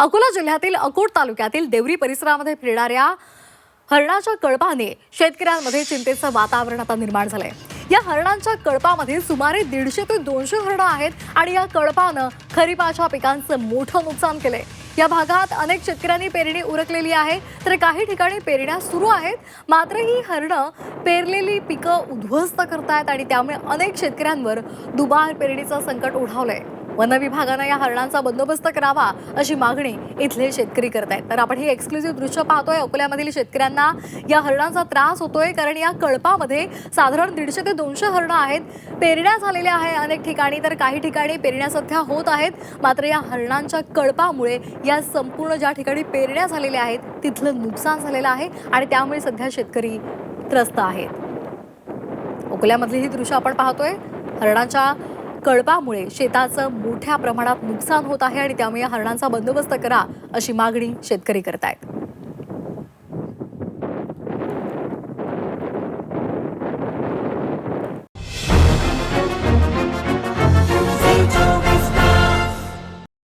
अकोला जिल्ह्यातील अकोट तालुक्यातील देवरी परिसरामध्ये फिरणाऱ्या हरणाच्या कळपाने शेतकऱ्यांमध्ये चिंतेचं वातावरण आता निर्माण झालंय. या हरणांच्या कळपामध्ये सुमारे दीडशे ते दोनशे हरणं आहेत आणि या कळपानं खरीपाच्या पिकांचं मोठं नुकसान केलंय. या भागात अनेक शेतकऱ्यांनी पेरणी उरकलेली आहे तर काही ठिकाणी पेरण्या सुरू आहेत. मात्र ही हरणं पेरलेली पिकं उद्ध्वस्त करतायत आणि त्यामुळे अनेक शेतकऱ्यांवर दुबार पेरणीचं संकट ओढावलंय. वन विभागानं या हरणांचा बंदोबस्त करावा अशी मागणी इथले शेतकरी करत आहेत. तर आपण ही एक्सक्लुझिव्ह दृश्य पाहतोय. अकोल्यामधील शेतकऱ्यांना या हरणांचा त्रास होतोय कारण या कळपामध्ये साधारण दीडशे ते दोनशे हरणं आहेत. पेरण्या झालेल्या आहे अनेक ठिकाणी तर काही ठिकाणी पेरण्या सध्या होत आहेत. मात्र या हरणांच्या कळपामुळे या संपूर्ण ज्या ठिकाणी पेरण्या झालेल्या आहेत तिथलं नुकसान झालेलं आहे आणि त्यामुळे सध्या शेतकरी त्रस्त आहेत. अकोल्यामधली ही दृश्य आपण पाहतोय. हरणाच्या कळपामुळे शेताचं मोठ्या प्रमाणात नुकसान होत आहे आणि त्यामुळे हरणांचा बंदोबस्त करा अशी मागणी शेतकरी करत आहेत